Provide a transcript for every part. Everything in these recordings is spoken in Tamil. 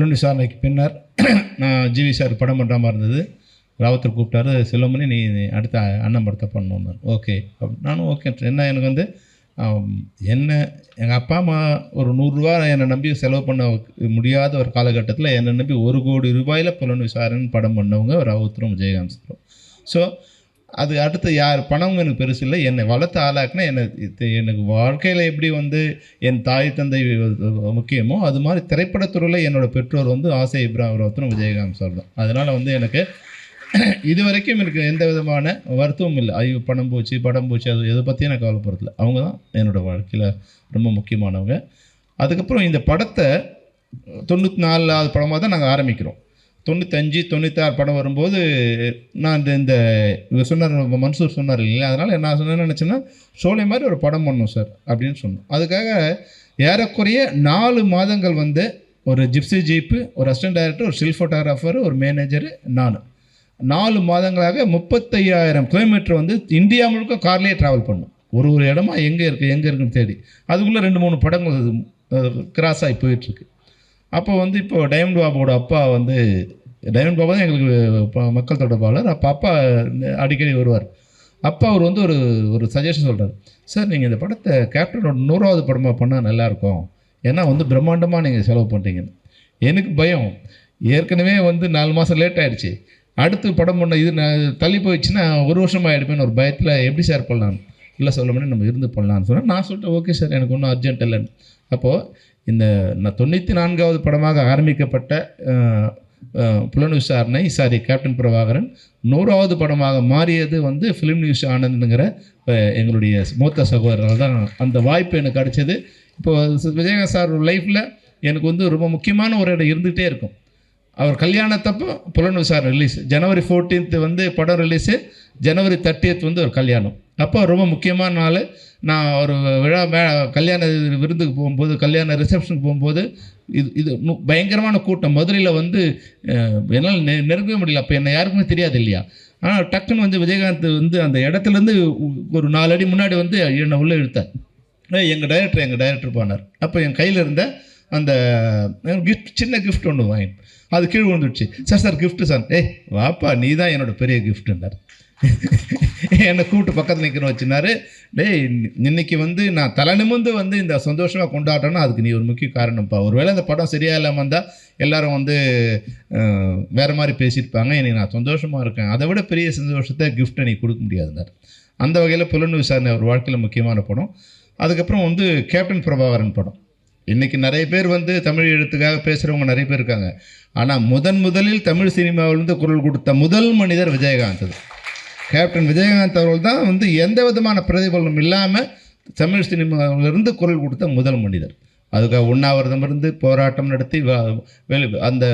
புலன் விசாரணைக்கு பின்னர் நான் ஜிவி சார் படம் பண்ணுற மாதிரி இருந்தது. ராவத்தர் கூப்பிட்டாரு செல்வமணி நீ அடுத்த அண்ணன் படத்தை பண்ணணும் ஓகே நானும் ஓகே. என்ன எனக்கு வந்து என்ன எங்கள் அப்பா அம்மா ஒரு நூறுரூவா என்னை நம்பி செலவு பண்ண முடியாத ஒரு காலகட்டத்தில் என்னை நம்பி ஒரு கோடி ரூபாயில் புலன் விசாரணைன்னு படம் பண்ணவங்க ராவுத்தரும் விஜயகாந்த் சாரும். ஸோ அது அடுத்து யார்? பணம் எனக்கு பெருசு இல்லை. என்னை வளர்த்து ஆளாக்குனா என்னை எனக்கு வாழ்க்கையில் எப்படி வந்து என் தாய் தந்தை முக்கியமோ அது மாதிரி திரைப்படத்துறையில் என்னோட பெற்றோர் வந்து ஆசை இப்ராஹிம் ஒருத்தரும் விஜயகாந்த் சார் தான். அதனால் வந்து எனக்கு இது வரைக்கும் எனக்கு எந்த விதமான வருத்தமும் இல்லை. ஐயோ பணம் போச்சு படம் போச்சு அது எதை பற்றியும் எனக்கு கவலைப்படுறதில்ல. அவங்க தான் என்னோடய வாழ்க்கையில் ரொம்ப முக்கியமானவங்க. அதுக்கப்புறம் இந்த படத்தை தொண்ணூற்றி நாலாவது படமாக தான் நாங்கள் ஆரம்பிக்கிறோம். தொண்ணூத்தஞ்சு தொண்ணூத்தாறு படம் வரும்போது நான் இந்த இந்த இவர் சொன்னார் மன்சூர் சொன்னார் இல்லையா அதனால் நான் சொன்ன நினச்சேன்னா சோலை மாதிரி ஒரு படம் பண்ணோம் சார் அப்படின்னு சொன்னோம். அதுக்காக ஏறக்குறைய நாலு மாதங்கள் வந்து ஒரு ஜிப்சி ஜீப்பு ஒரு அசிஸ்டன்ட் டைரக்டர் ஒரு ஸ்டில் ஃபோட்டோகிராஃபர் ஒரு மேனேஜர் நான். நாலு மாதங்களாக முப்பத்தையாயிரம் கிலோமீட்டர் வந்து இந்தியா முழுக்க கார்லேயே ட்ராவல் பண்ணோம். ஒரு ஒரு இடமா எங்கே இருக்குது எங்கே இருக்குன்னு தேடி. அதுக்குள்ளே ரெண்டு மூணு படங்கள் கிராஸ் ஆகி போயிட்டுருக்கு அப்போ வந்து இப்போ டைமண்ட் பாபுவோட அப்பா வந்து டைமண்ட் பாபா தான் எங்களுக்கு மக்கள் தொடர்பாளர். அப்போ அப்பா அடிக்கடி வருவார். அப்பா அவர் வந்து ஒரு ஒரு சஜஷன் சொல்கிறார் சார் நீங்கள் இந்த படத்தை கேப்டனோட நூறாவது படமாக பண்ணால் நல்லாயிருக்கும். ஏன்னா வந்து பிரம்மாண்டமாக நீங்கள் செலவு பண்ணுறீங்கன்னு எனக்கு பயம். ஏற்கனவே வந்து நாலு மாதம் லேட் ஆகிடுச்சு அடுத்து படம் பண்ண இது நான் தள்ளி போயிடுச்சுன்னா ஒரு வருஷம் ஆகிடுமேன்னு ஒரு பயத்தில் எப்படி சார் பண்ணலாம்? இல்லை சொல்ல முடியும் நம்ம இருந்து பண்ணலாம்னு சொன்னால் நான் சொல்லிட்டேன் ஓகே சார் எனக்கு ஒன்றும் அர்ஜென்ட் இல்லைன்னு. அப்போது இந்த நான் தொண்ணூற்றி நான்காவது படமாக ஆரம்பிக்கப்பட்ட புலன் விசாரணை சாரி கேப்டன் பிரபாகரன். நூறாவது படமாக மாறியது வந்து ஃபிலிம் நியூஸ் ஆனந்துங்கிற எங்களுடைய மூத்த சகோதரர்கள் தான் அந்த வாய்ப்பு எனக்கு கிடச்சிது. இப்போ விஜயகாந்த் சார் லைஃப்பில் எனக்கு வந்து ரொம்ப முக்கியமான ஒரு இடம் இருந்துகிட்டே இருக்கும். அவர் கல்யாணத்தப்போ புலன் விசாரணை ரிலீஸ் ஜனவரி 14th வந்து படம் ரிலீஸு ஜனவரி தேர்ட்டியத் வந்து ஒரு கல்யாணம். அப்போ ரொம்ப முக்கியமான நாள். நான் ஒரு விழா மே கல்யாண விருந்துக்கு போகும்போது கல்யாண ரிசப்ஷனுக்கு போகும்போது இது இது பயங்கரமான கூட்டம். மதுரையில் வந்து என்னால் நெ நெருங்கவே முடியல. அப்போ என்ன யாருக்குமே தெரியாது இல்லையா? ஆனால் டக்குன்னு வந்து விஜயகாந்த் வந்து அந்த இடத்துலேருந்து ஒரு நாலு அடி முன்னாடி வந்து என்னை உள்ளே இழுத்தார். எங்கள் டைரக்டர் எங்கள் டைரக்டர் போனார். அப்போ என் கையில் இருந்த அந்த கிஃப்ட் சின்ன கிஃப்ட் ஒன்று வாங்கி அது கீழே விழுந்துடுச்சு. Sir sir gift sir. ஏய் வாப்பா நீ தான் என்னோட பெரிய கிஃப்ட்டுன்னார் என்னை கூப்பிட்டு பக்கத்தில் நிற்கணும் வச்சுனாரு டேய் இன்னைக்கு வந்து நான் தலை நிமிந்து வந்து இந்த சந்தோஷமாக கொண்டாடுறேன்னா அதுக்கு நீ ஒரு முக்கிய காரணம்ப்பா. ஒருவேளை இந்த படம் சரியா இல்லாமல் இருந்தால் எல்லாரும் வந்து வேறு மாதிரி பேசியிருப்பாங்க. இன்னைக்கு நான் சந்தோஷமாக இருக்கேன். அதை விட பெரிய சந்தோஷத்தை கிஃப்ட்டை நீ கொடுக்க முடியாதுனார் அந்த வகையில் புலன் விசாரணை ஒரு வாழ்க்கையில் முக்கியமான படம். அதுக்கப்புறம் வந்து கேப்டன் பிரபாகரன் படம். இன்றைக்கி நிறைய பேர் வந்து தமிழ் எழுத்துக்காக பேசுகிறவங்க நிறைய பேர் இருக்காங்க. ஆனால் முதன் முதலில் தமிழ் சினிமாவிலிருந்து குரல் கொடுத்த முதல் மனிதர் விஜயகாந்த் தான். கேப்டன் விஜயகாந்த் அவர்கள் தான் வந்து எந்த விதமான பிரதிபலனும் இல்லாமல் தமிழ் சினிமாவிலிருந்து குரல் கொடுத்த முதல் மனிதர். அதுக்காக உண்ணாவிரதம் இருந்து போராட்டம் நடத்தி வெளி அந்த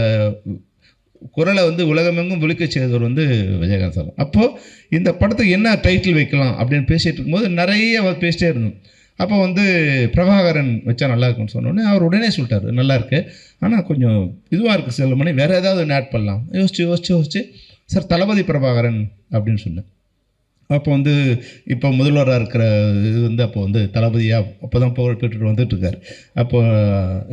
குரலை வந்து உலகமெங்கும் விழிக்க செய்தவர் வந்து விஜயகாந்த் சார். அப்போது இந்த படத்துக்கு என்ன டைட்டில் வைக்கலாம் அப்படின்னு பேசிகிட்டு இருக்கும்போது நிறைய அவர் பேசிட்டே இருந்தோம். அப்போ வந்து பிரபாகரன் வச்சா நல்லா இருக்கும்னு சொன்னோடனே அவர் உடனே சொல்லிட்டாரு நல்லா இருக்கு. ஆனால் கொஞ்சம் இதுவாக இருக்குது செல்லுமணி வேறு ஏதாவது ஒன்று ஆட் பண்ணலாம். யோசிச்சு யோசிச்சு யோசிச்சு சார் தளபதி பிரபாகரன் அப்படின்னு சொன்னேன் அப்போ வந்து இப்போ முதல்வராக இருக்கிற இது வந்து அப்போ வந்து தளபதியாக அப்போ தான் புகழ் பெற்றுட்டு வந்துட்டுருக்கார். அப்போ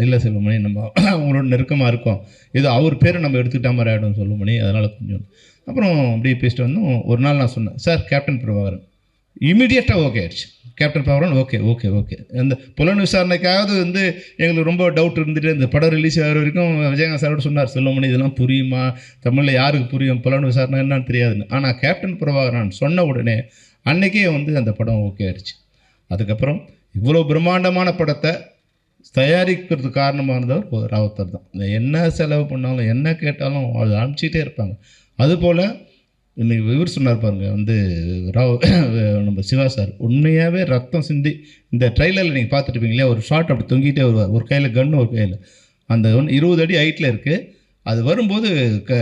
இல்லை செல்வமணி நம்ம அவங்களோட நெருக்கமாக இருக்கோம். ஏதோ அவர் பேரை நம்ம எடுத்துக்கிட்ட மாதிரி ஆகிடும் சொல்லுமணி அதனால் கொஞ்சம் அப்புறம் அப்படியே பேசிட்டு வந்தோம். ஒரு நாள் நான் சொன்னேன் சார் கேப்டன் பிரபாகரன். இமீடியட்டாக ஓகே ஆயிடுச்சு. Captain Prabhakaran okay okay okay அந்த புலன் விசாரணைக்காவது வந்து எங்களுக்கு ரொம்ப டவுட் இருந்துட்டு இந்த படம் ரிலீஸ் ஆகிற வரைக்கும் விஜயகாந்த் சாரோட சொன்னார் செல்வமணி இதெல்லாம் புரியுமா? தமிழில் யாருக்கு புரியும்? புலன் விசாரணை என்னன்னு தெரியாதுன்னு. ஆனால் கேப்டன் பிரபாகரன் சொன்ன உடனே அன்னைக்கே வந்து அந்த படம் ஓகே ஆயிடுச்சு. அதுக்கப்புறம் இவ்வளோ பிரம்மாண்டமான படத்தை தயாரிக்கிறதுக்கு காரணமானதவர் ஒரு ராவத்தர் தான். என்ன செலவு பண்ணாலும் என்ன கேட்டாலும் அது அனுப்பிச்சிட்டே இருப்பாங்க. அதுபோல் இன்னைக்கு இவர் சொன்னார் பாருங்க வந்து ராவ் நம்ம சிவா சார் உண்மையாகவே ரத்தம் சிந்தி இந்த ட்ரைலரில் நீங்கள் பார்த்துருப்பீங்க இல்லையா ஒரு ஷார்ட் அப்படி தொங்கிட்டே வருவார். ஒரு கையில் கன்று ஒரு கையில். அந்த ஒன்று இருபது அடி ஹைட்டில் இருக்குது அது வரும்போது க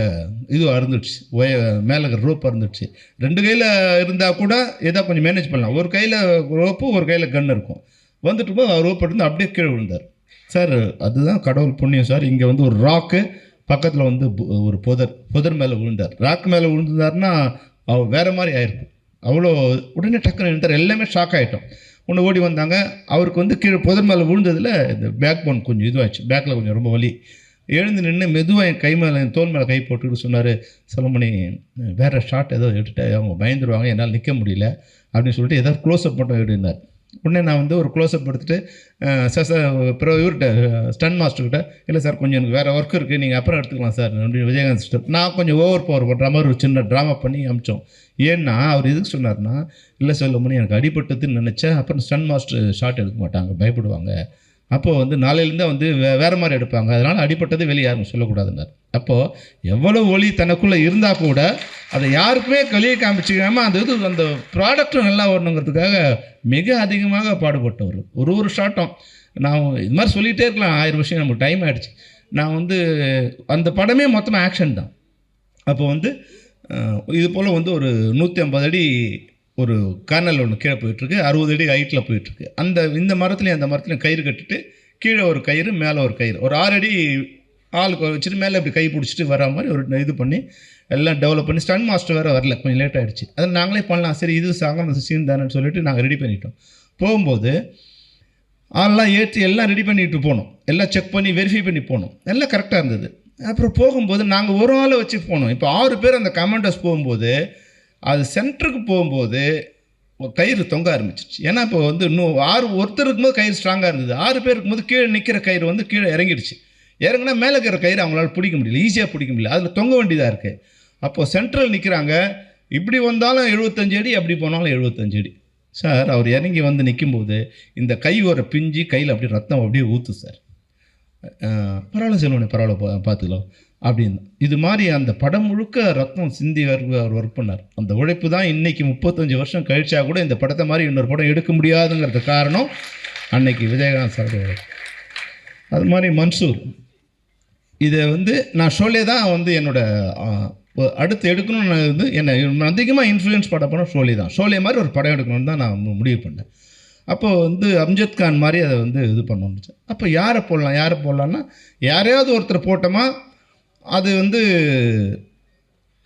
இது அறுந்துடுச்சு. ஒய மேலே ரோப் அறுந்துடுச்சு. ரெண்டு கையில் இருந்தால் கூட ஏதோ கொஞ்சம் மேனேஜ் பண்ணலாம். ஒரு கையில் ரோப்பு ஒரு கையில் கன்று இருக்கும். வந்துட்டு போது அவர் ரோப் இருந்து அப்படியே கீழே விழுந்தார். சார் அதுதான் கடவுள் புண்ணியம் சார். இங்கே வந்து ஒரு ராக்கு பக்கத்தில் வந்து பு- ஒரு புதர் புதர் மேலே விழுந்தார். ராக் மேலே விழுந்தாருன்னா அவர் வேறு மாதிரி ஆயிருக்கும் அவ்வளோ உடனே டக்குன்னு நின்றார் எல்லாமே ஷாக் ஆகிட்டோம் ஒன்று ஓடி வந்தாங்க. அவருக்கு வந்து கீழே புதர் மேலே விழுந்ததில் இந்த பேக் போன் கொஞ்சம் இதுவாகிடுச்சு பேக்கில் கொஞ்சம் ரொம்ப வலி. எழுந்து நின்று மெதுவாக என் கை மேலே என் தோல் மேலே கை போட்டுக்கிட்டு சொன்னார் செலமணி வேறு ஷாட் ஏதோ எடுத்துட்டு அவங்க பயந்துருவாங்க. என்னால் நிற்க முடியல. அப்படின்னு சொல்லிட்டு ஏதாவது க்ளோஸ்அப் மட்டும் எடுனார் உடனே நான் வந்து ஒரு க்ளோஸ்அப் எடுத்துகிட்டு அஹ், சார் சார் அப்புறம் இவர்கிட்ட ஸ்டன் மாஸ்டர்கிட்ட இல்லை சார் கொஞ்சம் எனக்கு வேறு ஒர்க் இருக்குது நீங்கள் அப்புறம் எடுத்துக்கலாம் சார் அப்படின்னு விஜயகாந்த் சிஸ்டர் நான் கொஞ்சம் ஓவர் பவர் பண்ணுற மாதிரி ஒரு சின்ன ட்ராமா பண்ணி அமிச்சோம். ஏன்னா அவர் எதுக்கு சொன்னார்னா இல்லை சொல்லுமணி எனக்கு அடிபட்டதுன்னு நினச்சேன். அப்புறம் ஸ்டன் மாஸ்டர் ஷார்ட் எடுக்க மாட்டாங்க. பயப்படுவாங்க. அப்போது வந்து நாளையிலேருந்தே வந்து வே வேறு மாதிரி எடுப்பாங்க. அதனால் அடிப்பட்டது வெளியே யாரும் சொல்லக்கூடாதுன்னார். அப்போது எவ்வளோ ஒளி தனக்குள்ளே இருந்தால் கூட அதை யாருக்குமே வெளியே காமிச்சிக்காமல் அந்த இது அந்த ப்ராடக்ட்டும் நல்லா வரணுங்கிறதுக்காக மிக அதிகமாக பாடுபட்டவர். ஒரு ஒரு ஷார்ட்டும் நான் இது மாதிரி சொல்லிகிட்டே இருக்கலாம் ஆயிரம் விஷயம் நமக்கு டைம் ஆகிடுச்சு நான் வந்து அந்த படமே மொத்தமாக ஆக்ஷன் தான். அப்போ வந்து இது போல் வந்து ஒரு நூற்றி ஐம்பது அடி ஒரு கர்னல் ஒன்று கீழே போயிட்டுருக்கு. அறுபது அடி ஹைட்டில் போயிட்டுருக்கு. அந்த இந்த மரத்துலையும் அந்த மரத்துலையும் கயிறு கட்டிட்டு கீழே ஒரு கயிறு மேலே ஒரு கயிறு. ஒரு ஆறு அடி ஆளுக்கு வச்சுட்டு மேலே இப்படி கை பிடிச்சிட்டு வர மாதிரி ஒரு இது பண்ணி எல்லாம் டெவலப் பண்ணி ஸ்டன் மாஸ்டர் வேறு வரல. கொஞ்சம் லேட் ஆகிடுச்சு அதை நாங்களே பண்ணலாம். சரி இது சாங்க சீன் தானேன்னு சொல்லிட்டு நாங்கள் ரெடி பண்ணிட்டோம். போகும்போது ஆள்லாம் ஏற்றி எல்லாம் ரெடி பண்ணிட்டு போனோம். எல்லாம் செக் பண்ணி வெரிஃபை பண்ணி போனோம். எல்லாம் கரெக்டாக இருந்தது. அப்புறம் போகும்போது நாங்கள் ஒரு ஆளை வச்சு போனோம். இப்போ ஆறு பேர் அந்த கமாண்டர்ஸ் போகும்போது அது சென்டருக்கு போகும்போது கயிறு தொங்க ஆரம்பிச்சிச்சு ஏன்னா இப்போ வந்து இன்னும் ஆறு ஒருத்தர் இருக்கும்போது கயிறு ஸ்ட்ராங்காக இருந்தது. ஆறு பேர் இருக்கும்போது கீழே நிற்கிற கயிறு வந்து கீழே இறங்கிடுச்சு. இறங்குனா மேலே இருக்கிற கயிறு அவங்களால பிடிக்க முடியல. ஈஸியாக பிடிக்க முடியல. அதில் தொங்க வேண்டியதாக இருக்குது அப்போது சென்ட்ரல் நிற்கிறாங்க இப்படி வந்தாலும் எழுபத்தஞ்சு அடி அப்படி போனாலும் எழுபத்தஞ்சு அடி. சார் அவர் இறங்கி வந்து நிற்கும்போது இந்த கை ஒரு பிஞ்சு கையில் அப்படியே ரத்தம் அப்படியே ஊற்று சார். பரவாயில்ல செல்வனே பரவாயில்ல பார்த்துக்கலாம். அப்படின்னு. இது மாதிரி அந்த படம் முழுக்க ரத்தம் சிந்தி அவர் அவர் ஒர்க் பண்ணார். அந்த உழைப்பு தான் இன்னைக்கு முப்பத்தஞ்சு வருஷம் கழிச்சா கூட இந்த படத்தை மாதிரி இன்னொரு படம் எடுக்க முடியாதுங்கிறது காரணம் அன்னைக்கு விஜயகாந்த் சார் அது மாதிரி மன்சூர். இதை வந்து நான் ஷோலே தான் வந்து என்னோட அடுத்து எடுக்கணும்னு வந்து என்னை அதிகமாக இன்ஃப்ளூயன்ஸ் படம் பண்ண ஷோலே தான். ஷோலே மாதிரி ஒரு படம் எடுக்கணும்னு தான் நான் முடிவு பண்ணேன். அப்போது வந்து அம்ஜத் கான் மாதிரி அதை வந்து இது பண்ணணுச்சு அப்போ யாரை போடலாம் யாரை போடலான்னா யாரையாவது ஒருத்தர் போட்டோமா அது வந்து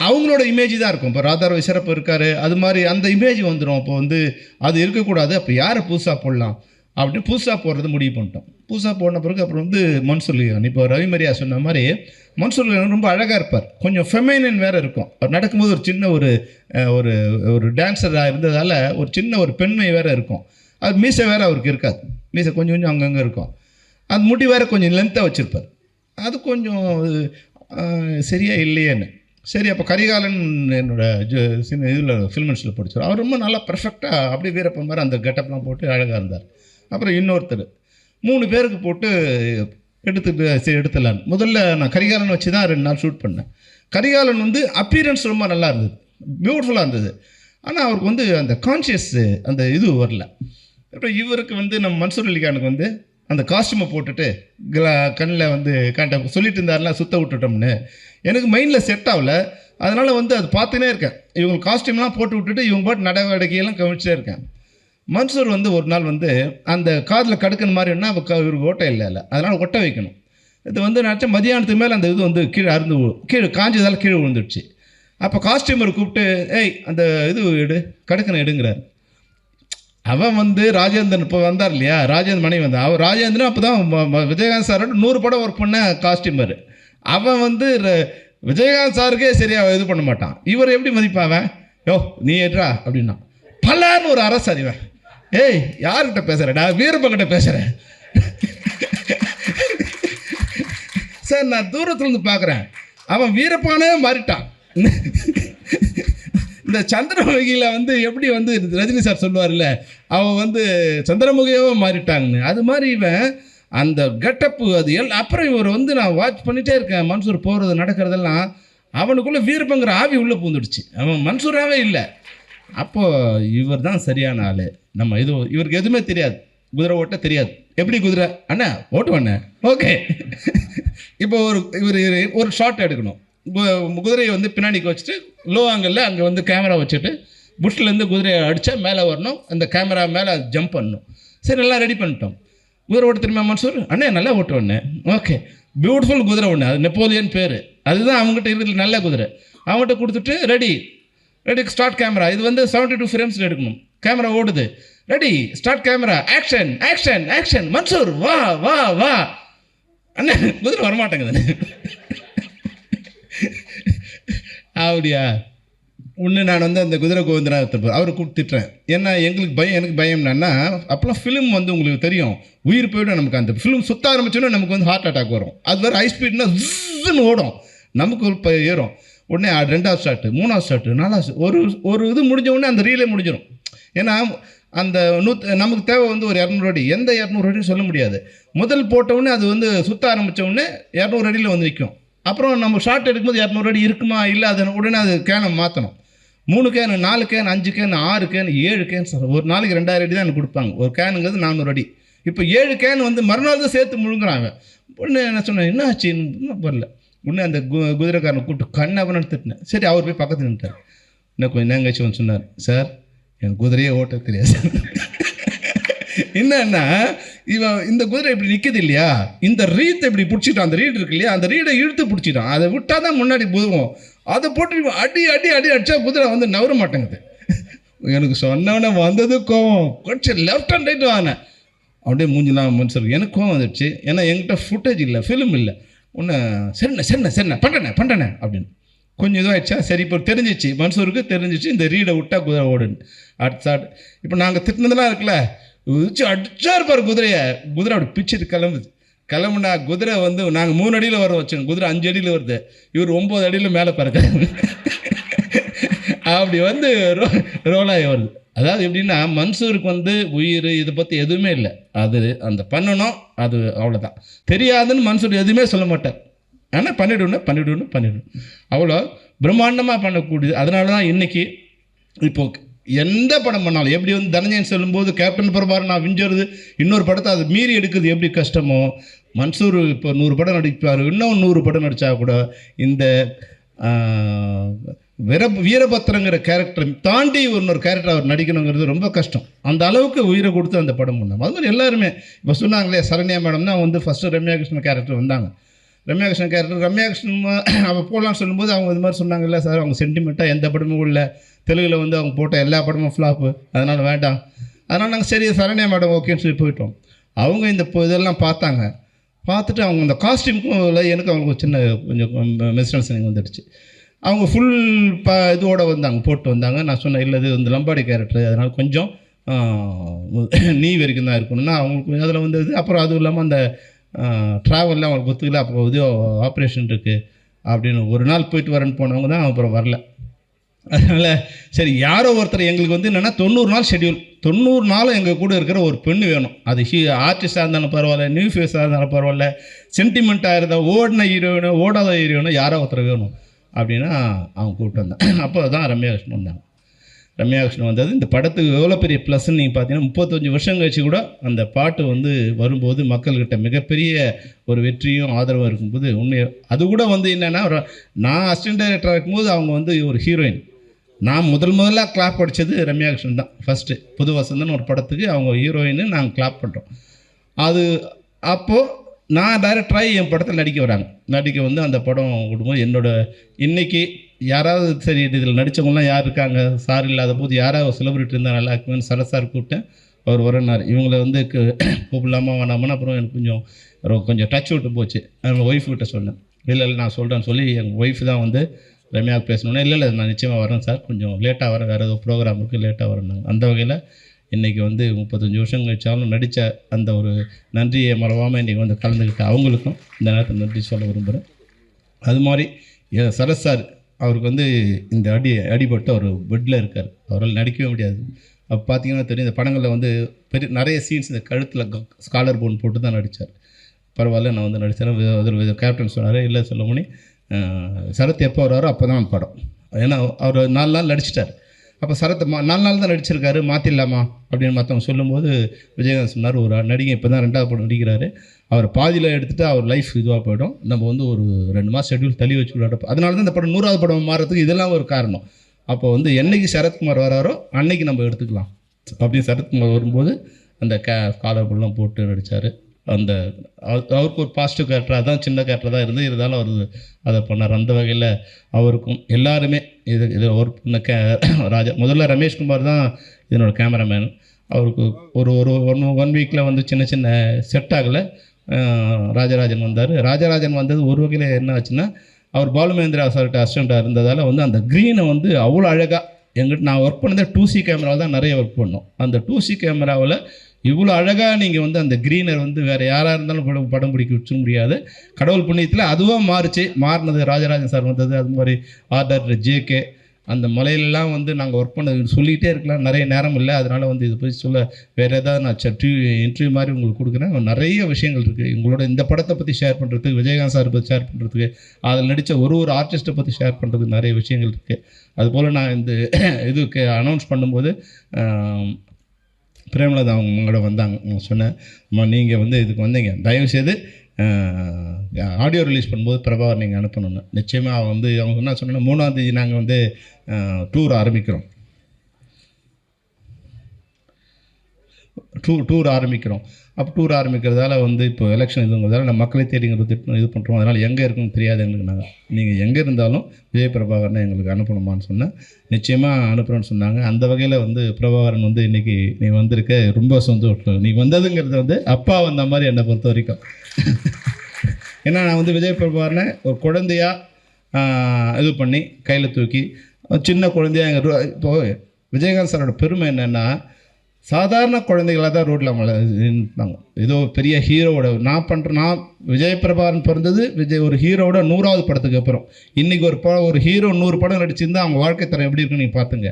அவங்களோட இமேஜ் தான் இருக்கும். இப்போ ராதாரவி சிறப்பு இருக்கார். அது மாதிரி அந்த இமேஜ் வந்துடும் அப்போ வந்து அது இருக்கக்கூடாது. அப்போ யாரை புதுசாக போடலாம்? அப்படின்னு புதுசாக போடுறது முடிவு பண்ணிட்டோம். புதுசாக போன பிறகு அப்புறம் வந்து மன்சூர் இப்போ ரவிமரியா சொன்ன மாதிரி மன்சூர் ரொம்ப அழகாக இருப்பார். கொஞ்சம் ஃபெமைனன் வேறு இருக்கும். அவர் நடக்கும்போது ஒரு சின்ன ஒரு ஒரு ஒரு டான்ஸராக இருந்ததால் ஒரு சின்ன ஒரு பெண்மை வேறு இருக்கும். அது மீசை வேறு அவருக்கு இருக்காது. மீசை கொஞ்சம் கொஞ்சம் அங்கங்கே இருக்கும். அது முடி வேறு கொஞ்சம் லென்த்தாக வச்சுருப்பார். அது கொஞ்சம் சரியா இல்லையேன்னு. சரி அப்போ கரிகாலன் என்னோட ஜ சின்ன இதில் ஃபில்மன்ஸில் படித்தார் அவர் ரொம்ப நல்லா பர்ஃபெக்டாக அப்படியே வீரப்பன் மாதிரி அந்த கெட்டப்லாம் போட்டு அழகாக இருந்தார். அப்புறம் இன்னொருத்தர். மூணு பேருக்கு போட்டு எடுத்துட்டு சரி எடுத்துடலான்னு. முதல்ல நான் கரிகாலன் வச்சு தான் ரெண்டு நாள் ஷூட் பண்ணேன். கரிகாலன் வந்து அப்பீரன்ஸ் ரொம்ப நல்லா இருந்தது. பியூட்டிஃபுல்லாக இருந்தது. ஆனால் அவருக்கு வந்து அந்த கான்ஷியஸ் அந்த இது வரல. அப்புறம் இவருக்கு வந்து நம்ம மன்சூர் அலிகானுக்கு வந்து அந்த காஸ்டியூமை போட்டுட்டு கண்ணில் வந்து காண்ட சொல்லிட்டு இருந்தாருலாம் சுத்த விட்டுட்டோம்னு. எனக்கு மைண்டில் செட் ஆகல. அதனால் வந்து அது பார்த்துனே இருக்கேன். இவங்க காஸ்டியூம்லாம் போட்டு விட்டுட்டு இவங்க பாட்டு நடவடிக்கையெல்லாம் கவனிச்சிட்டே இருக்கேன். மன்சூர் வந்து ஒரு நாள் வந்து அந்த காதில் கடுக்கிற மாதிரின்னா அப்போ இவருக்கு ஓட்டை இல்லை இல்லை. அதனால் ஒட்ட வைக்கணும். இது வந்து நினச்சா மதியானத்துக்கு மேலே அந்த இது வந்து கீழே அருந்து கீழே காஞ்சதால் கீழே விழுந்துடுச்சு. அப்போ காஸ்டியூமர் கூப்பிட்டு ஏய் அந்த இது எடு கடுக்கனை எடுங்கிறார். அவன் வந்து ராஜேந்திரன் இப்போ வந்தார் இல்லையா? ராஜேந்திரன் மனைவி வந்தான் அவன் ராஜேந்திரன் அப்போ தான் விஜயகாந்த் சாரோட நூறு படம் ஒர்க் பண்ண காஸ்டியூமர் அவன் வந்து ர- விஜயகாந்த் சாருக்கே சரியாக இது பண்ண மாட்டான். இவர் எப்படி மதிப்பாவன் யோ நீ ஏற்றா அப்படின்னா. பல்லான்னு ஒரு அரசு அறிவன் ஏய் யார்கிட்ட பேசுகிறேன் நான் வீரப்பங்கிட்ட பேசுகிறேன் சார் நான் தூரத்துலேருந்து பார்க்குறேன் அவன் வீரப்பானே மாறிட்டான். இந்த சந்திரமுகியில் வந்து எப்படி வந்து ரஜினி சார் சொல்லுவார்ல அவன் வந்து சந்திரமுகியாவே மாறிட்டாங்கன்னு. அது மாதிரி இவன் அந்த கெட்டப்பு அது எல் அப்புறம் இவர் வந்து நான் வாட்ச் பண்ணிகிட்டே இருக்கேன். மன்சூர் போகிறது நடக்கிறதெல்லாம் அவனுக்குள்ளே வீரப்பங்கிற ஆவி உள்ளே பூந்துடுச்சு. அவன் மன்சூராகவே இல்லை. அப்போது இவர் தான் சரியான ஆள். நம்ம இது இவருக்கு எதுவுமே தெரியாது. குதிரை ஓட்ட தெரியாது. எப்படி குதிரை? அண்ணா ஓட்டுவண்ணே ஓகே. இப்போ ஒரு இவர் ஒரு ஷாட் எடுக்கணும். குதிரையை வந்து பின்னாடிக்கு வச்சுட்டு லோ ஆங்கிளில் அங்கே வந்து கேமரா வச்சுட்டு புஷ்லேருந்து குதிரையை அடித்தா மேலே வரணும் அந்த கேமரா மேலே ஜம்ப் பண்ணணும். சரி எல்லாம் ரெடி பண்ணிட்டோம். குதிரை ஓட்ட தெரியுமா மன்சூர்? அண்ணே நல்லா ஓட்டுவண்ணே ஓகே பியூட்டிஃபுல் குதிரை ஒன்று அது நெப்போலியன் பேர். அதுதான் அவங்ககிட்ட இருக்கிற நல்ல குதிரை. அவங்ககிட்ட கொடுத்துட்டு ரெடி ரெடி ஸ்டார்ட் கேமரா இது வந்து செவன்டி டூ ஃப்ரேம்ஸில் எடுக்கணும். கேமரா ஓடுது. Ready start camera action action action Mansoor வா வா வா. அண்ணே குதிரை வரமாட்டேங்குது. அப்படியா ஒன்று நான் வந்து அந்த குதிரை கோவிந்தராக அவரை கூப்பிட்டுட்டேன் ஏன்னா எங்களுக்கு பயம் எனக்கு பயம் என்னன்னா அப்போலாம் ஃபிலிம் வந்து உங்களுக்கு தெரியும். உயிர் போயிடும் நமக்கு அந்த ஃபிலிம் சுத்த ஆரம்பிச்சோன்னா நமக்கு வந்து ஹார்ட் அட்டாக் வரும். அது வேறு ஹை ஸ்பீட்னா ஜின்னு ஓடும். நமக்கு ஒரு ஏறும். உடனே ரெண்டாவது ஷாட்டு மூணாவது ஷாட்டு நாலாவது ஒரு ஒரு இது முடிஞ்ச உடனே அந்த ரீலே முடிஞ்சிடும் ஏன்னா அந்த நூத் நமக்கு தேவை வந்து ஒரு இரநூறு அடி. எந்த இரநூறு அடி சொல்ல முடியாது. முதல் போட்டவுடனே அது வந்து சுத்த ஆரம்பித்த உடனே இரநூறு அடியில் வந்து நிற்கும் அப்புறம் நம்ம ஷார்ட் எடுக்கும்போது இரநூறு அடி இருக்குமா? இல்லை அது உடனே அது கேனை மாற்றணும் மூணு கேன் நாலு கேன் அஞ்சு கேன் ஆறு கேன் ஏழு கேன் சார் ஒரு நாளைக்கு ரெண்டாயிரம் அடி தான் எனக்கு கொடுப்பாங்க. ஒரு கேனுங்கிறது நானூறு அடி. இப்போ ஏழு கேன் வந்து மறுநாள் தான் சேர்த்து முழுங்குறாங்க. உடனே என்ன சொன்னேன் என்ன ஆச்சு இன்னும் வரல. உடனே அந்த கு குதிரைக்காரனை கூப்பிட்டு கண்ணவனு திட்டினேன் சரி அவர் போய் பக்கத்தில் நின்ட்டார் இன்னும் கொஞ்சம் நேரம் கழிச்சு வந்து சொன்னார். சார் எனக்கு குதிரையே ஓட்ட தெரியாது. என்னன்னா இவன் இந்த குதிரை இப்படி நிற்குது இல்லையா? இந்த ரீத்தை இப்படி பிடிச்சிட்டான். அந்த ரீட் இருக்கு இல்லையா? அந்த ரீடை இழுத்து பிடிச்சிட்டான். அதை விட்டால் தான் முன்னாடி போதும் அதை போட்டு அடி அடி அடி அடிச்சா குதிரை வந்து நவர மாட்டேங்குது. எனக்கு சொன்னவனே வந்தது கோவம். கொஞ்சம் லெஃப்ட் அண்ட் ரைட் வாங்கினேன் அப்படியே மூஞ்சிலாம் மனுஷர் எனக்கு கோவம் வந்துடுச்சு ஏன்னா என்கிட்ட ஃபுட்டேஜ் இல்லை ஃபிலிம் இல்லை. ஒன்று சரிண்ணே சரிண்ணே சரிண்ணே பண்ணுறேண்ணே பண்ணுறேண்ணே அப்படின்னு. கொஞ்சம் இதுவாகிடுச்சா சரி இப்போ தெரிஞ்சிச்சு. மன்சூருக்கு தெரிஞ்சிச்சு. இந்த ரீடை விட்டா குதிரை ஓடுன்னு. அடுத்த சாட் இப்போ நாங்கள் திட்டினதெல்லாம் இருக்குல்ல? உதிச்சு அடிச்சா இருப்பார் குதிரையை. குதிரை அப்படி பிச்சுட்டு கிளம்புது. கிளம்புனா குதிரை வந்து நாங்கள் மூணு அடியில் வர வச்சோம் குதிரை அஞ்சு அடியில் வருது. இவர் ஒம்பது அடியில் மேலே பறக்கிறாரு அப்படி வந்து ரோ ரோலாகி வருது. அதாவது எப்படின்னா மன்சூருக்கு வந்து உயிர் இதை பற்றி எதுவுமே இல்லை. அது அந்த பண்ணணும் அது அவ்வளோதான் தெரியாதுன்னு மன்சூர் எதுவுமே சொல்ல மாட்டார். ஆனால் பண்ணிவிடணும் பண்ணிவிடணும் பண்ணிவிடணும் அவ்வளோ பிரம்மாண்டமாக பண்ணக்கூடியது. அதனால தான் இன்றைக்கி இப்போ எந்த படம் பண்ணாலும் எப்படி வந்து தனஞ்சயன் சொல்லும்போது கேப்டன் பிரபார் நான் விஞ்சுறது இன்னொரு படத்தை அது மீறி எடுக்கிறது எப்படி கஷ்டமோ. மன்சூர் இப்போ நூறு படம் நடிப்பார் இன்னும் நூறு படம் நடித்தா கூட இந்த வீர வீரபத்திரங்கிற கேரக்டர் தாண்டி இன்னொரு கேரக்டர் அவர் நடிக்கணுங்கிறது ரொம்ப கஷ்டம். அந்த அளவுக்கு உயிரை கொடுத்து அந்த படம் பண்ணோம் அது மாதிரி எல்லாருமே இப்போ சொன்னாங்களே சரண்யா மேடம் தான் வந்து ஃபஸ்ட்டு ரம்யா கிருஷ்ணன் கேரக்டர் வந்தாங்க. ரம்யா கிருஷ்ணன் கேரக்டர் ரம்யா கிருஷ்ணன் அவள் போகலான்னு சொல்லும்போது அவங்க இது மாதிரி சொன்னாங்கல்ல சார் அவங்க சென்டிமெண்ட்டாக எந்த படமும் இல்லை. தெலுங்கில் வந்து அவங்க போட்ட எல்லா படமும் ஃப்ளாப்பு அதனால் வேண்டாம். அதனால் நாங்கள் சரி சரண்யா மேடம் ஓகேன்னு சொல்லி போயிட்டோம். அவங்க இந்த இதெல்லாம் பார்த்தாங்க. பார்த்துட்டு அவங்க இந்த காஸ்டியூமுக்கும் எனக்கு அவங்களுக்கு சின்ன கொஞ்சம் மிஸ் வந்துடுச்சு. அவங்க ஃபுல் ப இதோடு வந்தாங்க போட்டு வந்தாங்க. நான் சொன்னேன் இல்லை இது இந்த லம்பாடி கேரக்டர் அதனால் கொஞ்சம் நீ வரைக்கும் தான் இருக்கணும்னா. அவங்களுக்கு அதில் வந்து இது அப்புறம் அதுவும் இல்லாமல் அந்த ட்ராவலில் அவங்களுக்கு ஒத்துக்கல. அப்போ இது ஆப்ரேஷன் இருக்குது அப்படின்னு ஒரு நாள் போயிட்டு வரேன்னு போனவங்க தான் அப்புறம் வரல. அதனால் சரி யாரோ ஒருத்தர் எங்களுக்கு வந்து என்னென்னா தொண்ணூறு நாள் ஷெட்யூல் தொண்ணூறு நாளும் எங்கள் கூட இருக்கிற ஒரு பெண்ணு வேணும். அது ஹீ ஆர்டிஸ்டாக இருந்தாலும் பரவாயில்ல நியூ ஃபேஸாக இருந்தாலும் பரவாயில்ல சென்டிமெண்ட்டாக இருந்தால் ஓடின ஹீரோயினோ ஓடாத ஹீரோயினோ யாரோ ஒருத்தர் வேணும் அப்படின்னா அவங்க கூப்பிட்டு வந்தேன். அப்போ தான் ரம்யா கிருஷ்ணன் வந்தாங்க. ரம்யா கிருஷ்ணன் வந்தது. இந்த படத்துக்கு எவ்வளோ பெரிய ப்ளஸ்ன்னு நீங்கள் பார்த்தீங்கன்னா முப்பத்தஞ்சு வருஷம் கழிச்சு கூட அந்த பாட்டு வந்து வரும்போது மக்கள்கிட்ட மிகப்பெரிய ஒரு வெற்றியும் ஆதரவும் இருக்கும்போது உண்மையாக அது கூட வந்து என்னென்னா நான் அசிஸ்டன்ட் டைரக்டராக இருக்கும்போது அவங்க வந்து ஒரு ஹீரோயின் நான் முதல் முதலாக கிளாப் அடித்தது ரம்யா கிருஷ்ணன் தான். ஃபஸ்ட்டு புது வசந்தன் ஒரு படத்துக்கு அவங்க ஹீரோயின்னு நாங்கள் கிளாப் பண்ணுறோம் அது அப்போது நான் டைரக்டராகி என் படத்தில் நடிக்க வராங்க. நடிக்க வந்து அந்த படம் விடும்போது என்னோட இன்றைக்கி யாராவது சரி இதில் நடித்தவங்களாம் யார் இருக்காங்க? சார் இல்லாத போது யாராவது செலிபிரிட்டி இருந்தால் நல்லா இருக்குமேனு சரத் சார் கூப்பிட்டேன். அவர் வரனார் இவங்களை வந்து கூப்பிடலாமா வேணாமான்னு அப்புறம் எனக்கு கொஞ்சம் கொஞ்சம் டச் விட்டு போச்சு. அவங்க ஒய்ஃப் கிட்ட சொன்னேன். இல்லை இல்லை நான் சொல்கிறேன்னு சொல்லி எங்கள் ஒய்ஃப் தான் வந்து ரம்யாவுக்கு பேசணுன்னே இல்லை இல்லை நான் நிச்சயமாக வரேன் சார். கொஞ்சம் லேட்டாக வரேன் வேறு ஏதோ ப்ரோக்ராம் இருக்குது லேட்டாக வரேன்னாங்க அந்த வகையில் இன்றைக்கி வந்து முப்பத்தஞ்சு வருஷம் கழிச்சாலும் நடித்த அந்த ஒரு நன்றியை மறவாமல் இன்றைக்கி வந்து கலந்துக்கிட்ட அவங்களுக்கும் இந்த நேரத்தில் நன்றி சொல்ல விரும்புகிறேன் அது மாதிரி சரஸ் சார் அவருக்கு வந்து இந்த அடி அடிபட்டு அவர் பெட்டில் இருக்கார். அவரால் நடிக்கவே முடியாது. அப்போ பார்த்தீங்கன்னா தெரியும் இந்த படங்களில் வந்து பெரிய நிறைய சீன்ஸ் இந்த கழுத்தில் ஸ்காலர் போன் போட்டு தான் நடித்தார் பரவாயில்ல நான் வந்து நடித்தேன் அதில் கேப்டன் சொன்னார் இல்லை சொல்லமணி சரத் எப்போ வராரோ அப்போ தான் படம். ஏன்னா அவர் நாலு நாள் நடிச்சிட்டார். அப்போ சரத் மா நாலு நாள் தான் நடிச்சிருக்காரு மாற்றிடலாமா அப்படின்னு மற்றவங்க சொல்லும்போது விஜயகாந்த் சொன்னார் ஒரு நடிகை இப்போ தான் ரெண்டாவது படம் நடிக்கிறாரு. அவர் பாதியில் எடுத்துகிட்டு அவர் லைஃப் இதுவாக போயிடும். நம்ம வந்து ஒரு ரெண்டு மாதம் ஷெட்யூல் தள்ளி வச்சு விளையாட அதனால தான் இந்த படம் நூறாவது படம் மாறதுக்கு இதெல்லாம் ஒரு காரணம். அப்போ வந்து என்றைக்கு சரத்குமார் வராரோ அன்னைக்கு நம்ம எடுத்துக்கலாம். அப்படின்னு சரத்குமார் வரும்போது அந்த கே காலர்லாம் போட்டு நடித்தார் அந்த அவ- அவருக்கு ஒரு பாசிட்டிவ் கேரக்டராக தான் சின்ன கேரக்டர் தான் இருந்து இருந்தாலும் அவர் அதை பண்ணார். அந்த வகையில் அவருக்கும் எல்லாருமே இது இது ஒர்க் பண்ண கே ராஜா முதல்ல ரமேஷ்குமார் தான் இதனோட கேமராமேன் அவருக்கு ஒரு ஒரு ஒன் ஒன் வீக்கில் வந்து சின்ன சின்ன செட் ஆகலை. ராஜராஜன் வந்தார். ராஜராஜன் வந்தது ஒரு வகையில் என்ன ஆச்சுன்னா அவர் பாலுமேந்திரா சார்கிட்ட அசிஸ்டண்ட்டாக இருந்ததால் வந்து அந்த க்ரீனை வந்து அவ்வளோ அழகாக எங்கிட்ட நான் ஒர்க் பண்ணதே டூ சி கேமராவில் தான் நிறைய ஒர்க் பண்ணோம். அந்த டூ சி கேமராவில் இவ்வளோ அழகாக நீங்கள் வந்து அந்த க்ரீனர் வந்து வேறு யாராக இருந்தாலும் படம் படம் பிடிக்க வச்சுக்க முடியாது. கடவுள் புண்ணியத்தில் அதுவாக மாறுச்சு. மாறினது ராஜராஜன் சார் வந்தது அது மாதிரி ஆர்டர் ஜேகே. அந்த மலையிலலாம் வந்து நாங்கள் ஒர்க் பண்ணது சொல்லிகிட்டே இருக்கலாம். நிறைய நேரம் இல்லை. அதனால் வந்து இதை பற்றி சொல்ல வேறு ஏதாவது நான் சட்டி இன்டர்வியூ மாதிரி உங்களுக்கு கொடுக்குறேன். நிறைய விஷயங்கள் இருக்குது உங்களோட இந்த படத்தை பற்றி ஷேர் பண்ணுறதுக்கு விஜயகாந்த் சார் பற்றி ஷேர் பண்ணுறதுக்கு அதில் நடித்த ஒரு ஒரு ஆர்டிஸ்ட்டை பற்றி ஷேர் பண்ணுறதுக்கு நிறைய விஷயங்கள் இருக்குது அதுபோல் நான் இந்த இதுக்கு அனௌன்ஸ் பண்ணும்போது பிரேமலதா அவங்க உங்களோட வந்தாங்க. அவங்க சொன்னேன் நீங்கள் வந்து இதுக்கு வந்தீங்க. தயவுசெய்து ஆடியோ ரிலீஸ் பண்ணும்போது பிரபாகர் நீங்கள் அனுப்பணும்னு. நிச்சயமாக அவன் வந்து அவங்க என்ன சொன்னா மூணாம் தேதி நாங்கள் வந்து டூர் ஆரம்பிக்கிறோம். டூர் டூர் ஆரம்பிக்கிறோம். அப்போ டூர் ஆரம்பிக்கிறதால வந்து இப்போ எலெக்ஷன் இதுங்கிறதால நம்ம மக்களை தேடிங்கிறது திட்டம் இது பண்ணுறோம் அதனால் எங்கே இருக்குன்னு தெரியாது எங்களுக்கு நாங்கள் நீங்கள் எங்கே இருந்தாலும் விஜய் பிரபாகரனை எங்களுக்கு அனுப்பணுமான்னு சொன்னேன். நிச்சயமாக அனுப்புகிறோன்னு சொன்னாங்க. அந்த வகையில் வந்து பிரபாகரன் வந்து இன்றைக்கி நீ வந்திருக்க ரொம்ப சந்தோஷம். நீ வந்ததுங்கிறது வந்து அப்பா வந்த மாதிரி என்னை பொறுத்த வரைக்கும். ஏன்னா நான் வந்து விஜய் பிரபாகரனை ஒரு குழந்தையாக இது பண்ணி கையில் தூக்கி சின்ன குழந்தையா எங்கள் இப்போது விஜயகாந்த் சாரோட பெருமை என்னென்னா சாதாரண குழந்தைகளாக தான் ரோட்டில் வளர்ந்தாங்க ஏதோ பெரிய ஹீரோவோட நான் பண்ணுற நான் விஜய் பிரபாகரன் பிறந்தது விஜய் ஒரு ஹீரோவோட நூறாவது படத்துக்கு அப்புறம். இன்றைக்கி ஒரு படம் ஒரு ஹீரோ நூறு படம் நடிச்சிருந்தா அவங்க வாழ்க்கை தரம் எப்படி இருக்குன்னு நீங்கள் பார்த்துங்க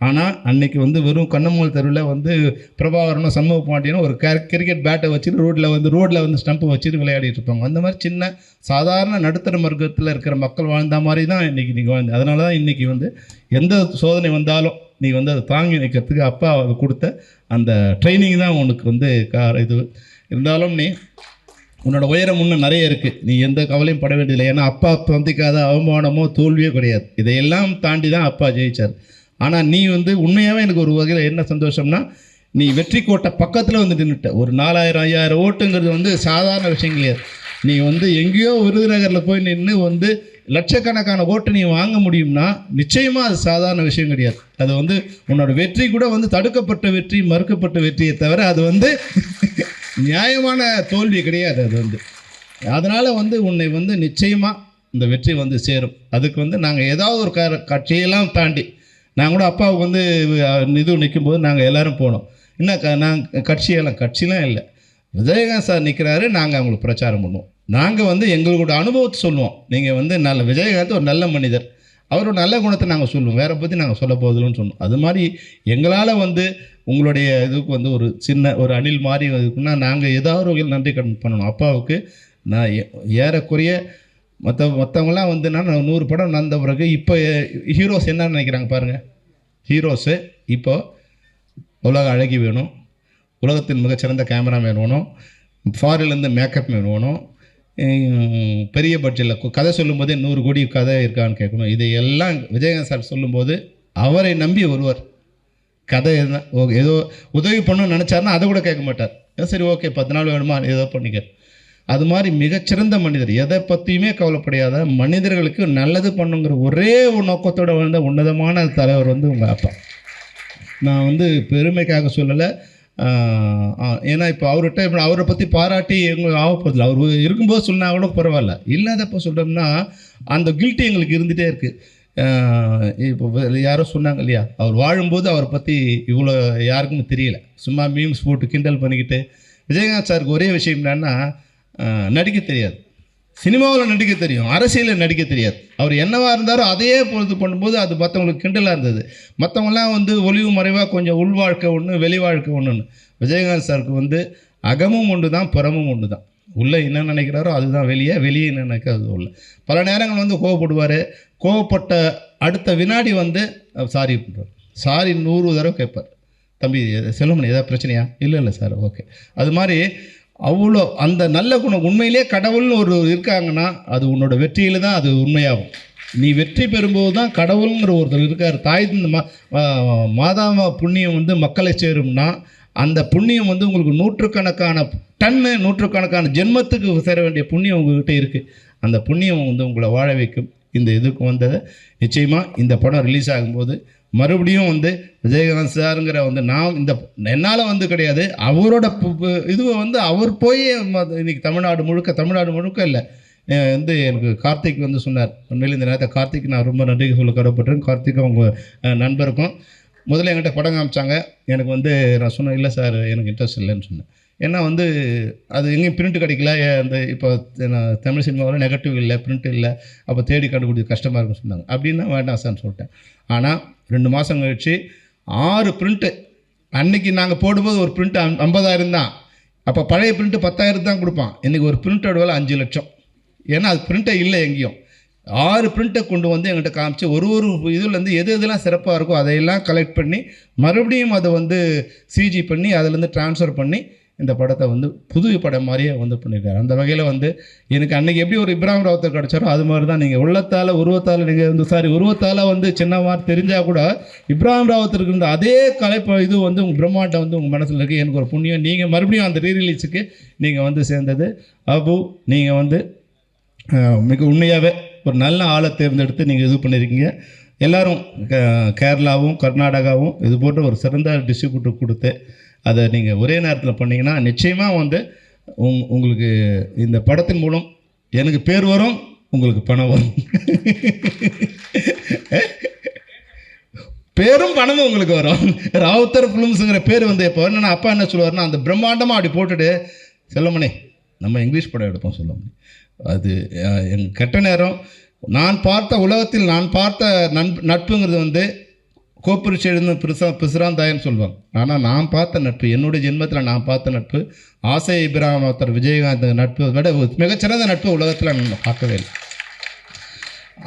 ஆனால் அன்னைக்கு வந்து வெறும் கண்ணமூல் தெருவில் வந்து பிரபாகரனும் சண்முக பாண்டியனும் ஒரு கிரிக்கெட் பேட்டை வச்சுட்டு ரோட்டில் வந்து ரோட்டில் வந்து ஸ்டம்பை வச்சுட்டு விளையாடிட்டு இருப்பாங்க. அந்த மாதிரி சின்ன சாதாரண நடுத்தர வர்க்கத்தில் இருக்கிற மக்கள் வாழ்ந்த மாதிரி தான் இன்றைக்கி நீங்கள் வாழ்ந்து அதனால தான் இன்றைக்கி வந்து எந்த சோதனை வந்தாலும் நீ வந்து அதை தாங்கி நிற்கிறதுக்கு அப்பா அது கொடுத்த அந்த ட்ரைனிங் தான் உனக்கு வந்து கார் இது. இருந்தாலும் நீ உன்னோட உயரம் இன்னும் நிறைய இருக்குது நீ எந்த கவலையும் பட வேண்டியதில்லை. ஏன்னா அப்பா சந்திக்காத அவமானமோ தோல்வியோ கிடையாது. இதையெல்லாம் தாண்டி தான் அப்பா ஜெயிச்சார். ஆனால் நீ வந்து உண்மையாகவே எனக்கு ஒரு வகையில் என்ன சந்தோஷம்னா நீ வெற்றி கோட்டை பக்கத்தில் வந்து நின்றுட்ட ஒரு நாலாயிரம் ஐயாயிரம் ஓட்டுங்கிறது வந்து சாதாரண விஷயம் கிடையாது நீ வந்து எங்கேயோ விருதுநகரில் போய் நின்று வந்து லட்சக்கணக்கான ஓட்டு நீ வாங்க முடியும்னா நிச்சயமாக அது சாதாரண விஷயம் கிடையாது. அது வந்து உன்னோட வெற்றி கூட வந்து தடுக்கப்பட்ட வெற்றி மறுக்கப்பட்ட வெற்றியை தவிர அது வந்து நியாயமான தோல்வி கிடையாது அது வந்து. அதனால் வந்து உன்னை வந்து நிச்சயமாக இந்த வெற்றி வந்து சேரும். அதுக்கு வந்து நாங்கள் ஏதாவது ஒரு க கட்சியெல்லாம் தாண்டி நான் கூட அப்பாவுக்கு வந்து அஹ், இது நிற்கும்போது நாங்கள் எல்லோரும் போனோம். என்ன க நாங்கள் கட்சியெல்லாம் கட்சிலாம் இல்லை. விஜயகாந்த் சார் நிற்கிறாரு நாங்கள் அவங்களுக்கு பிரச்சாரம் பண்ணுவோம். நாங்கள் வந்து எங்களோட அனுபவத்தை சொல்லுவோம். நீங்கள் வந்து நல்ல விஜயகாந்த் ஒரு நல்ல மனிதர். அவரோட நல்ல குணத்தை நாங்கள் சொல்லுவோம். வேற பற்றி நாங்கள் சொல்ல போதில்லைன்னு சொன்னோம் அது மாதிரி எங்களால் வந்து உங்களுடைய இதுக்கு வந்து ஒரு சின்ன ஒரு அணில் மாதிரி இருக்குன்னா நாங்கள் ஏதாவது ஒரு வகையில் நன்றி கடன் பண்ணணும். அப்பாவுக்கு நான் ஏ- ஏறக்குறைய மற்ற மற்றவங்களாம் வந்து நான் நூறு படம் நடந்த பிறகு இப்போ ஹீரோஸ் என்ன நினைக்கிறாங்க பாருங்கள் ஹீரோஸு இப்போ உலக அழகி வேணும். உலகத்தின் மிகச்சிறந்த கேமராமேன் வேணும். ஃபாரின்லேருந்து மேக்கப் மேன் வேணும். பெரிய பட்ஜெட்டில் கதை சொல்லும்போதே நூறு கோடி கதை இருக்கான்னு கேட்கணும். இதையெல்லாம் விஜயகாந்த் சார் சொல்லும்போது அவரை நம்பி வருவார் கதை எதுனா ஓ- ஏதோ உதவி பண்ணணும்னு நினச்சாருன்னா அதை கூட கேட்க மாட்டார். சரி ஓகே பத்து நாள் வேணுமா? ஏதோ பண்ணிக்க. அது மாதிரி மிகச்சிறந்த மனிதர். எதை பற்றியுமே கவலைப்படையாத மனிதர்களுக்கு நல்லது பண்ணுங்கிற ஒரே ஒரு நோக்கத்தோட வந்த உன்னதமான தலைவர் வந்து உங்கள் அப்பா. நான் வந்து பெருமைக்காக சொல்லலை. ஏன்னா இப்போ அவர்கிட்ட இப்போ அவரை பற்றி பாராட்டி எங்களுக்கு ஆகப்போதில்ல அவர் இருக்கும்போது சொன்னால் கூட பரவாயில்ல. இல்லாதப்போ சொல்கிறோம்னா அந்த கில்ட்டி எங்களுக்கு இருந்துகிட்டே இருக்குது இப்போ யாரோ சொன்னாங்க இல்லையா? அவர் வாழும்போது அவரை பற்றி இவ்வளோ யாருக்கும் தெரியல. சும்மா மீம்ஸ் போட்டு கிண்டல் பண்ணிக்கிட்டு. விஜயகாந்த் சாருக்கு ஒரே விஷயம் என்னென்னா நடிக்க தெரியாது. சினிமாவில் நடிக்க தெரியும் அரசியலில் நடிக்க தெரியாது. அவர் என்னவாக இருந்தாரோ அதையே பொழுது பண்ணும்போது அது மற்றவங்களுக்கு கிண்டலாக இருந்தது. மற்றவங்களாம் வந்து ஒளிவு மறைவாக கொஞ்சம் உள்வாழ்க்கை ஒன்று வெளி வாழ்க்கை ஒன்றுன்னு விஜயகாந்த் சாருக்கு வந்து அகமும் ஒன்று தான் புறமும் ஒன்று தான் உள்ளே என்ன நினைக்கிறாரோ அதுதான் வெளியே வெளியே என்ன நினைக்கிறது உள்ள. பல நேரங்கள் வந்து கோவப்படுவார். கோவப்பட்ட அடுத்த வினாடி வந்து சாரி பண்ணுறார் சாரி நூறு தடவை கேட்பார். தம்பி செல்வமணி ஏதாவது பிரச்சனையா? இல்லை இல்லை சார் ஓகே. அது மாதிரி அவ்வளோ அந்த நல்ல குணம். உண்மையிலே கடவுள்னு ஒரு இருக்காங்கன்னா அது உன்னோட வெற்றியில் தான் அது உண்மையாகும். நீ வெற்றி பெறும்போது தான் கடவுளுங்கிற ஒருத்தர் இருக்கார். தாய் மா மாதாம புண்ணியம் வந்து மக்களை சேரும்னா அந்த புண்ணியம் வந்து உங்களுக்கு நூற்றுக்கணக்கான டன்னு நூற்றுக்கணக்கான ஜென்மத்துக்கு சேர வேண்டிய புண்ணியம் உங்ககிட்ட இருக்குது அந்த புண்ணியம் வந்து உங்களை வாழ வைக்கும். இந்த இதுக்கு வந்ததை நிச்சயமாக இந்த படம் ரிலீஸ் ஆகும்போது மறுபடியும் வந்து விஜயகாந்த் சாருங்கிற வந்து நான் இந்த என்னால் வந்து கிடையாது. அவரோட பு- இதுவை வந்து அவர் போய் ம- இன்னைக்கு தமிழ்நாடு முழுக்க தமிழ்நாடு முழுக்க இல்லை. வந்து எனக்கு கார்த்திக் வந்து சொன்னார். உண்மையில் இந்த நேரத்தை கார்த்திக் நான் ரொம்ப நன்றி சொல்ல கடப்பட்டேன் கார்த்திக் அவங்க நண்பருக்கும். முதல்ல என்கிட்ட படம் காமிச்சாங்க. எனக்கு வந்து நான் சொன்னேன் இல்லை சார் எனக்கு இன்ட்ரெஸ்ட் இல்லைன்னு சொன்னேன். ஏன்னா வந்து அது எங்கேயும் பிரிண்ட் கிடைக்கல. ஏ- அந்த இப்போ நான் தமிழ் சினிமாவில் நெகட்டிவ் இல்லை பிரிண்ட் இல்லை. அப்போ தேடி கண்டுபிடிக்க கஷ்டமாக இருக்குன்னு சொன்னாங்க. அப்படின்னா வேண்டாம் சார்னு சொல்லிட்டேன். ஆனால் ரெண்டு மாதம் கழிச்சு ஆறு பிரிண்ட்டு அன்னைக்கு நாங்கள் போடும்போது ஒரு பிரிண்ட் ஐம்பதாயிரம் தான். அப்போ பழைய பிரிண்ட்டு பத்தாயிரம் தான் கொடுப்பான். இன்றைக்கி ஒரு பிரிண்டோட விலை அஞ்சு லட்சம். ஏன்னா அது பிரிண்டே இல்லை எங்கேயும். ஆறு பிரிண்ட்டை கொண்டு வந்து எங்கிட்ட காமிச்சு ஒரு ஒரு இதுலேருந்து எது எதெல்லாம் சிறப்பாக இருக்கோ அதையெல்லாம் கலெக்ட் பண்ணி மறுபடியும் அதை வந்து சிஜி பண்ணி அதிலேருந்து ட்ரான்ஸ்ஃபர் பண்ணி இந்த படத்தை வந்து புது படம் மாதிரியே வந்து பண்ணியிருக்காரு. அந்த வகையில் வந்து எனக்கு அன்றைக்கி எப்படி ஒரு இப்ராஹிம் ராவத்தர் கிடச்சாரோ அது மாதிரி தான் நீங்கள் உள்ளத்தால் உருவத்தால் நீங்கள் வந்து சாரி உருவத்தால் வந்து சின்ன மாதிரி தெரிஞ்சால் கூட இப்ராஹிம் ராவத்தருக்கு இருந்த அதே கலைப்ப இது வந்து உங்கள் பிரம்மாண்டம் வந்து உங்கள் மனசில் இருக்குது எனக்கு ஒரு புண்ணியம். நீங்கள் மறுபடியும் அந்த ரீரிலீஸுக்கு நீங்கள் வந்து சேர்ந்தது. அபு நீங்கள் வந்து மிக உண்மையாகவே ஒரு நல்ல ஆளை தேர்ந்தெடுத்து நீங்கள் இது பண்ணியிருக்கீங்க எல்லாரும் க- கேரளாவும் கர்நாடகாவும் இது போன்ற ஒரு சிறந்த டிஸ்ட்ரிபியூட்டர் கொடுத்து அதை நீங்கள் ஒரே நேரத்தில் பண்ணிங்கன்னா நிச்சயமாக வந்து உங் உங்களுக்கு இந்த படத்தின் மூலம் எனக்கு பேர் வரும் உங்களுக்கு பணம் வரும். பேரும் பணமும் உங்களுக்கு வரும். ராவுத்தர் ஃபிலிம்ஸுங்கிற பேர் வந்து இப்போ என்னென்னா அப்பா என்ன சொல்லுவார்னா அந்த பிரம்மாண்டமாக அப்படி போட்டுட்டு செல்லமணி நம்ம இங்கிலீஷ் படம் எடுப்போம் செல்லமணி. அது எங்கள் கெட்ட நேரம். நான் பார்த்த உலகத்தில் நான் பார்த்த நண்பு நட்புங்கிறது வந்து கோப்பரிச்சு எழுந்து பிரிசா பிசுராந்தாயன்னு சொல்லுவாங்க ஆனால் நான் பார்த்த நட்பு என்னுடைய ஜென்மத்தில் நான் பார்த்த நட்பு ஆசை இப்ராஹிம் ஒருத்தர் விஜயகாந்த் நட்பு விட மிகச்சிறந்த நட்பு உலகத்தில் நான் பார்க்கவே இல்லை.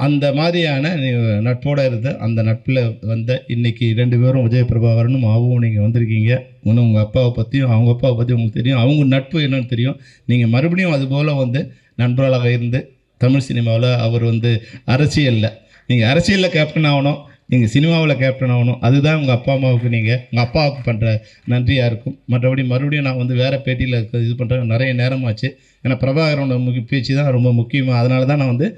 அந்த மாதிரியான நீ நட்போடு இருந்த அந்த நட்பில் வந்த இன்னைக்கு ரெண்டு பேரும் விஜய பிரபாகரனும் ஆவும் நீங்கள் வந்திருக்கீங்க. இன்னும் உங்கள் அப்பாவை பற்றியும் அவங்க அப்பாவை பற்றி உங்களுக்கு தெரியும். அவங்க நட்பு என்னன்னு தெரியும். நீங்கள் மறுபடியும் அதுபோல் வந்து நண்பர்களாக இருந்து தமிழ் சினிமாவில் அவர் வந்து அரசியலில். நீங்கள் அரசியலில் கேப்டன் ஆகணும். நீங்கள் சினிமாவில் கேப்டன் ஆகணும். அதுதான் உங்கள் அப்பா அம்மாவுக்கு நீங்கள் உங்கள் அப்பாவுக்கு பண்ணுற நன்றியாக இருக்கும். மற்றபடி மறுபடியும் நான் வந்து வேறு பேட்டியில் இது பண்ணுறேன் நிறைய நேரமாச்சு. ஏன்னா பிரபாகரோட முக்கிய பேச்சு தான் ரொம்ப முக்கியமாக அதனால தான் நான் வந்து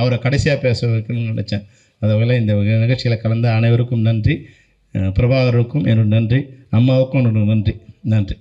அவரை கடைசியாக பேச வைக்கணும்னு நினச்சேன். அதனால் இந்த நிகழ்ச்சியில் கலந்த அனைவருக்கும் நன்றி. பிரபாகருக்கும் என்னோட நன்றி. அம்மாவுக்கும் என்னோட நன்றி. நன்றி.